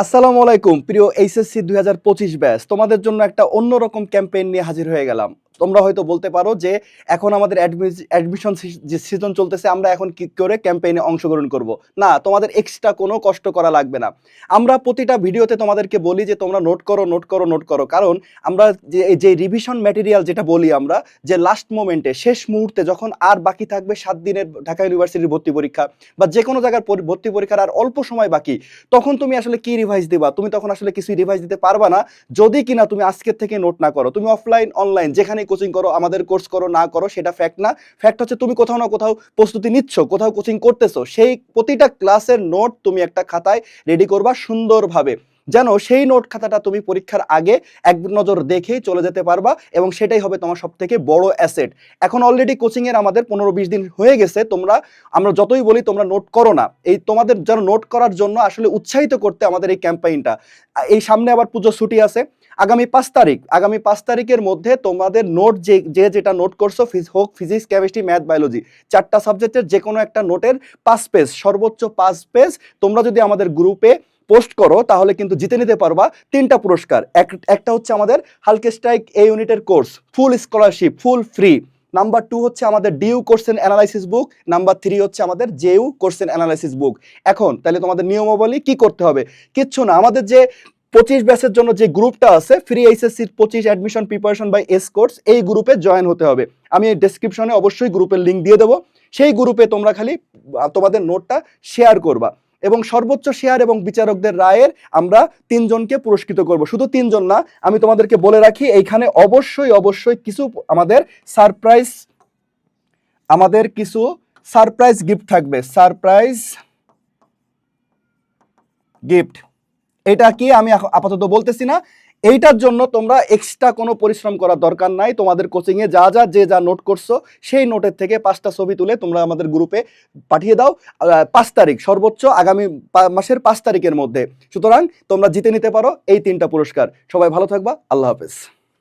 আসসালামু আলাইকুম, প্রিয় এইচএসসি দুই হাজার পঁচিশ ব্যাস তোমাদের জন্য একটা অন্যরকম ক্যাম্পেইন নিয়ে হাজির হয়ে গেলাম। তোমরা হয়তো বলতে পারো যে এখন আমাদের অ্যাডমিশন যে সিজন চলতেছে, আমরা এখন কি করে ক্যাম্পেইনে অংশগ্রহণ করব? না, তোমাদের এক্সট্রা কোনো কষ্ট করা লাগবে না। আমরা প্রতিটা ভিডিওতে তোমাদেরকে বলি যে, তোমরা নোট করো নোট করো নোট করো। কারণ আমরা যে যে রিভিশন ম্যাটেরিয়াল যেটা বলি আমরা, যে লাস্ট মোমেন্টে শেষ মুহূর্তে যখন আর বাকি থাকবে সাত দিনের ঢাকা ইউনিভার্সিটির ভর্তি পরীক্ষা, বা যে কোনো জায়গার ভর্তি পরীক্ষার আর অল্প সময় বাকি, তখন তুমি আসলে কি রিভাইজ দিবা? তুমি তখন আসলে কিছুই রিভাইজ দিতে পারবা না। যদি কিনা তুমি আজকের থেকে নোট না করো, তুমি অফলাইন অনলাইন যেখানে কোচিং করো, আমাদের কোর্স করো, না করো, সেটা ফ্যাক্ট না। ফ্যাক্ট হচ্ছে তুমি কোথাও না কোথাও প্রস্তুতি নিচ্ছ, কোথাও কোচিং করতেছো, সেই প্রতিটা ক্লাসের নোট তুমি একটা খাতায় রেডি করবা সুন্দরভাবে। যেন সেই নোট খাতাটা তুমি পরীক্ষার আগে এক নজর দেখেই চলে যেতে পারবা এবং সেটাই হবে তোমার সব থেকে বড় অ্যাসেট এখন অলরেডি কোচিং এর আমাদের পনেরো বিশ দিন হয়ে গেছে, তোমরা, আমরা যতই বলি তোমরা নোট করো না। এই তোমাদের যেন নোট করার জন্য আসলে উৎসাহিত করতে আমাদের এই ক্যাম্পেইনটা এই সামনে আবার পুজো ছুটি আছে আগামী পাঁচ তারিখ, আগামী পাঁচ তারিখের মধ্যে তোমাদের নোট যে যে যেটা নোট করছ হোক ফিজিক্স কেমিস্ট্রি ম্যাথ বায়োলজি চারটা সাবজেক্টের যে কোনো একটা নোটের পাঁচ পেজ সর্বোচ্চ পাঁচ পেজ তোমরা যদি আমাদের গ্রুপে পোস্ট করো, তাহলে কিন্তু জিতে নিতে পারবা তিনটা পুরস্কার। এক- একটা হচ্ছে আমাদের হালকে স্ট্রাইক এ ইউনিটের course full scholarship full free number two হচ্ছে আমাদের ডিউ কোর্সেন অ্যানালাইসিস বুক নাম্বার থ্রি হচ্ছে আমাদের জেইউ কোর্সেন অ্যানালাইসিস বুক এখন, তাহলে তোমাদের নিয়মাবলী কি করতে হবে? কিচ্ছু না, আমাদের যে পঁচিশ ব্যাচের জন্য যে গ্রুপটা আছে ফ্রি এইচএসসির পঁচিশ admission preparation by S course এই গ্রুপে জয়েন হতে হবে। আমি ডেসক্রিপশনে অবশ্যই গ্রুপের লিঙ্ক দিয়ে দেবো। সেই গ্রুপে তোমরা খালি তোমাদের নোটটা শেয়ার করবা। এবং সর্বোচ্চ শেয়ার এবং বিচারকদের রায়ের আমরা তিনজনকে পুরস্কৃত করব। শুধু তিনজন না, আমি তোমাদেরকে বলে রাখি, এইখানে অবশ্যই অবশ্যই কিছু আমাদের সারপ্রাইজ আমাদের কিছু সারপ্রাইজ গিফট থাকবে। সারপ্রাইজ গিফট এটা কি আমি আপাতত বলতেছি না। এইটার জন্য তোমরা এক্সট্রা কোনো পরিশ্রম করার দরকার নাই। তোমাদের কোচিংয়ে যা যা, যে যা নোট করছ, সেই নোটের থেকে পাঁচটা ছবি তুলে তোমরা আমাদের গ্রুপে পাঠিয়ে দাও। পাঁচ তারিখ, সর্বোচ্চ আগামী মাসের পাঁচ তারিখের মধ্যে। সুতরাং তোমরা জিতে নিতে পারো এই তিনটা পুরস্কার। সবাই ভালো থাকবা। আল্লাহ হাফেজ।